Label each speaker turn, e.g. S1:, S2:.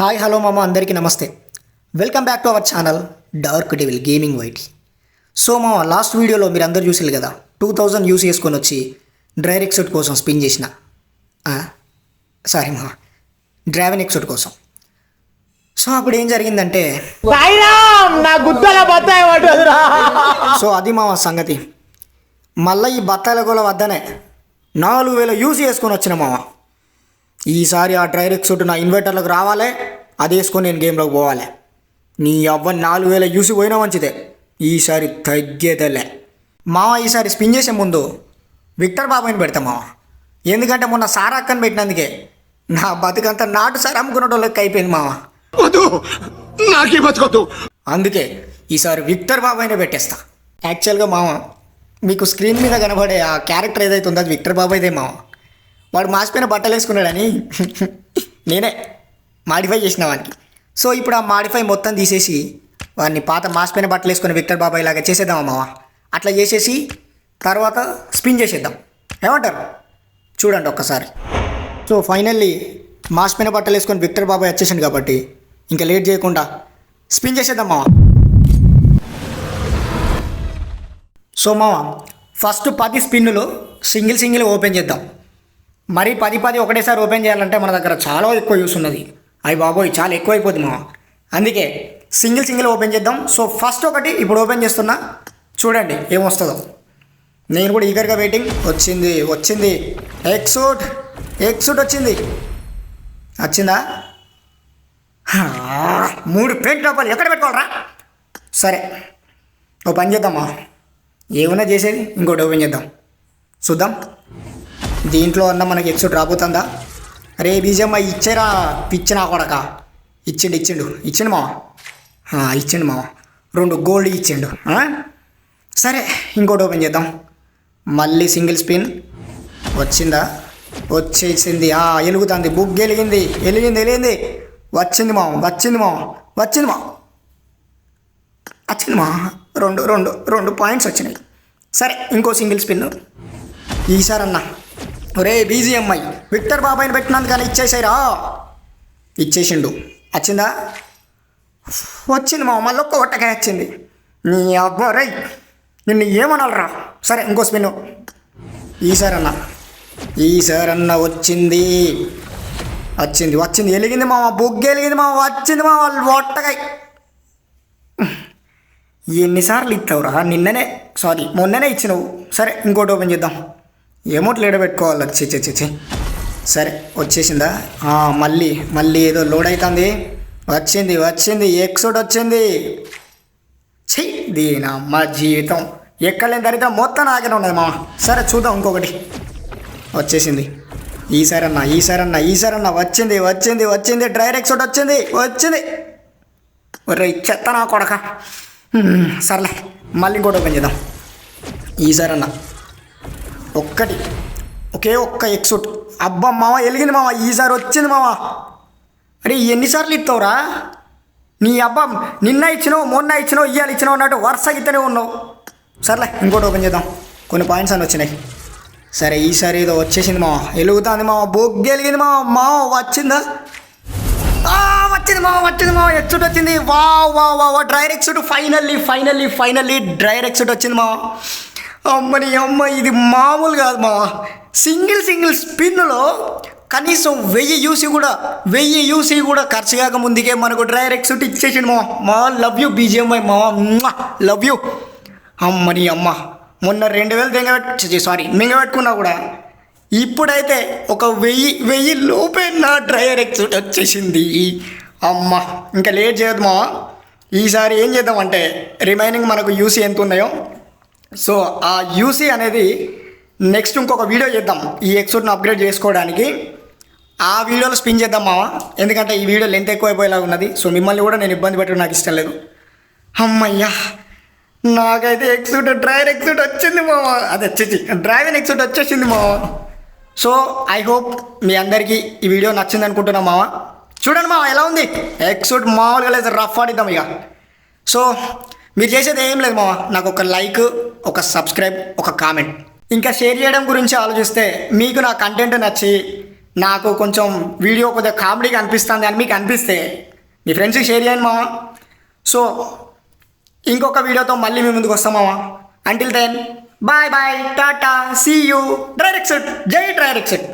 S1: Hi hello మామ అందరికీ నమస్తే. Welcome back to our channel dark devil gaming white. So మా లాస్ట్ వీడియోలో మీరు అందరు చూసారు కదా టూ థౌజండ్ యూస్ చేసుకొని వచ్చి డ్రైర్ ఎక్సెట్ కోసం స్పిన్ చేసిన. సారీ మా డ్రైవెన్ ఎక్సెట్ కోసం. సో అప్పుడు ఏం జరిగిందంటే సో అది మా సంగతి. మళ్ళీ ఈ బత్తాయిల గోల వద్దనే నాలుగు వేల యూస్ చేసుకొని వచ్చిన మామ. ఈసారి ఆ డ్రైర్ ఎక్సెట్ నా ఇన్వర్టర్లకు రావాలి అది వేసుకొని నేను గేమ్లోకి పోవాలి. నీ అవ్వ నాలుగు వేల యూసి పోయినా మంచిదే. ఈసారి తగ్గేదేలే. మామ ఈసారి స్పిన్ చేసే ముందు విక్టర్ బాబాయ్ని పెడతా మామ ఎందుకంటే మొన్న సారా అక్కని పెట్టినందుకే నా బతుకంతా నాటు సార్ అమ్ముకున్న వాళ్ళకి అయిపోయింది
S2: వద్దు నాకే బతకొద్దు.
S1: అందుకే ఈసారి విక్టర్ బాబాయ్నే పెట్టేస్తా. యాక్చువల్గా మామ మీకు స్క్రీన్ మీద కనబడే ఆ క్యారెక్టర్ ఏదైతే ఉందో అది విక్టర్ బాబాయ్దే మామ వాడు మాసిపోయిన బట్టలు వేసుకున్నాడని నేనే మాడిఫై చేసిన వానికి. సో ఇప్పుడు ఆ మాడిఫై మొత్తం తీసేసి వాడిని పాత మాసిపోయిన బట్టలు వేసుకుని విక్టర్ బాబాయ్ లాగా చేసేద్దామా మామ అట్లా చేసేసి తర్వాత స్పిన్ చేసేద్దాం. ఏమంటారు? చూడండి ఒక్కసారి. సో ఫైనల్లీ మాసిపోయిన బట్టలు వేసుకొని విక్టర్ బాబాయ్ వచ్చేసాడు కాబట్టి ఇంకా లేట్ చేయకుండా స్పిన్ చేసేద్దాం మామ సో మామ ఫస్ట్ పది స్పిన్నులు సింగిల్ సింగిల్ ఓపెన్ చేద్దాం. మరి పది పది ఒకటేసారి ఓపెన్ చేయాలంటే మన దగ్గర చాలా ఎక్కువ యూస్ ఉన్నది. అవి బాబోయ్ చాలా ఎక్కువ అయిపోతుంది మా అందుకే సింగిల్ సింగిల్ ఓపెన్ చేద్దాం. సో ఫస్ట్ ఒకటి ఇప్పుడు ఓపెన్ చేస్తున్నా. చూడండి ఏమొస్తుందో. నేను కూడా ఈగర్గా వెయిటింగ్ వచ్చింది వచ్చింది. ఎక్సూట్ ఎక్సూట్ వచ్చింది. వచ్చిందా మూడు పెయింట్ డబ్బాలు ఎక్కడ పెట్టుకోవాలరా? సరే ఓ పని చేద్దామా ఏమైనా చేసేది ఇంకోటి ఓపెన్ చేద్దాం. చూద్దాం. దీంట్లో అన్న మనకి ఎక్స్ డ్రాప్ అవుతుందా అరే బీజమ్మ ఇచ్చారా పిచ్చినా కొడక. ఇచ్చిండు ఇచ్చిండు. ఇచ్చిండు మావా? ఇచ్చిండు మావా. రెండు గోల్డ్ ఇచ్చిండు. సరే ఇంకోటి ఓపెన్ చేద్దాం. మళ్ళీ సింగిల్ స్పిన్ వచ్చిందా? వచ్చేసింది. ఆ ఎలుగుతుంది. బుక్ ఎలిగింది ఎలిగింది ఎలిగింది వచ్చింది మా వచ్చింది మా వచ్చింది మా వచ్చింది మా రెండు రెండు రెండు పాయింట్స్ వచ్చినాయి. సరే ఇంకో సింగిల్ స్పిన్ ఈసారి ఒరే బీజీఎంఐ విక్టర్ బాబాయ్ని పెట్టినందుకని ఇచ్చేసారా ఇచ్చేసిండు. వచ్చిందా? వచ్చింది మా మళ్ళీ ఒక్క ఒట్టకాయ వచ్చింది. నీ అబ్బా రై నిన్ను ఏమనాలరా? సరే ఇంకో స్పిన్. ఈసారి అన్న. అన్న వచ్చింది. వచ్చింది వచ్చింది. వెలిగింది మామ బొగ్గు వెలిగింది మామ వచ్చింది మా వాళ్ళు ఒట్టకాయ. ఎన్నిసార్లు ఇస్తావురా నిన్ననే సారీ మొన్ననే ఇచ్చినావు. సరే ఇంకోటి ఓపెన్ చేద్దాం. ఏమోట్లు ఎడబెట్టుకోవాలి చి చి చి సరే వచ్చేసిందా? మళ్ళీ మళ్ళీ ఏదో లోడ్ అవుతుంది వచ్చింది వచ్చింది ఎక్సోడ్ వచ్చింది. ఛీ అమ్మ జీవితం. ఎక్కడ లేని దరిద్రం మొత్తం నాకనే ఉన్నది మామ. సరే చూద్దాం ఇంకొకటి. వచ్చేసింది. ఈసారి అన్న ఈసారి అన్న ఈసారి అన్న వచ్చింది వచ్చింది వచ్చింది. డ్రైర్ ఒకటి వచ్చింది వచ్చింది. ఒరే చెత్త నా కొడక. సర్లే మళ్ళీ ఇంకోటి ఓపెన్ చేద్దాం. ఈసారి అన్న ఒక్కటి. ఒకే ఒక్క ఎక్సూట్. అబ్బా మామ వెలిగింది మామ ఈసారి వచ్చింది మామ. అరే ఎన్నిసార్లు ఇస్తావురా నీ అబ్బా నిన్న ఇచ్చినావు మొన్న ఇచ్చినావు ఇయ్యాలి ఇచ్చినావు అన్నట్టు వరుసగా ఇతనే ఉన్నావు. సర్లే ఇంకోటి ఓపెన్ చేద్దాం. కొన్ని పాయింట్స్ అని వచ్చినాయి. సరే ఈసారి ఏదో వచ్చేసింది మామ. వెలుగుతుంది మామ బొగ్గు వెలిగింది మామ. మామ వచ్చిందా? వచ్చింది మామ వచ్చింది మామ. ఎక్సూట్ వచ్చింది. వా వా వా డ్రైర్ ఎక్సూట్ ఫైనల్లీ ఫైనల్లీ ఫైనల్లీ డ్రైర్ ఎక్సూట్ వచ్చింది మామ. అమ్మని అమ్మ ఇది మామూలు కాదు మామ సింగిల్ సింగిల్ స్పిన్లో కనీసం వెయ్యి యూసి కూడా వెయ్యి యూసి కూడా ఖర్చు కాక ముందుకే మనకు డ్రైర్ ఎక్సూట్ ఇచ్చేసిండు మా. మా లవ్ యూ బీజిఎంఐ మా లవ్ యూ అమ్మని అమ్మ మొన్న రెండు వేలు దెంగబెట్టి సారీ మింగబెట్టుకున్నా కూడా ఇప్పుడైతే ఒక వెయ్యి వెయ్యి లోపే నా డ్రైవర్ ఎక్సూట్ వచ్చేసింది. అమ్మ ఇంకా లేట్ చేయదు మా. ఈసారి ఏం చేద్దామంటే రిమైనింగ్ మనకు యూసీ ఎంత ఉన్నాయో సో ఆ యూసీ అనేది నెక్స్ట్ ఇంకొక వీడియో చేద్దాం. ఈ ఎక్సూట్ని అప్గ్రేడ్ చేసుకోవడానికి. ఆ వీడియోలో స్పిన్ చేద్దాం మామ ఎందుకంటే ఈ వీడియో లెంత్ ఎక్కువైపోయేలా ఉన్నది. సో మిమ్మల్ని కూడా నేను ఇబ్బంది పెట్టడం నాకు ఇష్టం లేదు. అమ్మయ్యా నాకైతే ఎక్సూట్ డ్రైవర్ ఎక్సూట్ వచ్చింది మామ అది వచ్చేసి డ్రైవింగ్ ఎక్సూట్ వచ్చేసింది మామ సో ఐ హోప్ మీ అందరికీ ఈ వీడియో నచ్చింది అనుకుంటున్నాం మామ చూడండి మామ ఎలా ఉంది? ఎక్సూట్ మామూలుగా లేదు రఫ్ ఆడిద్దాం ఇక. సో మీరు చేసేది ఏం లేదు మావా నాకు ఒక లైక్ ఒక సబ్స్క్రైబ్ ఒక కామెంట్. ఇంకా షేర్ చేయడం గురించి ఆలోచిస్తే మీకు నా కంటెంట్ నచ్చి నాకు కొంచెం వీడియో కొద్దిగా కామెడీగా అనిపిస్తుంది అని మీకు అనిపిస్తే మీ ఫ్రెండ్స్కి షేర్ చేయండి మావా. సో ఇంకొక వీడియోతో మళ్ళీ మీ ముందుకు వస్తాం మావా. Until then bye bye tata see you డ్రైరెక్సెట్ జై డ్రైరెక్సెట్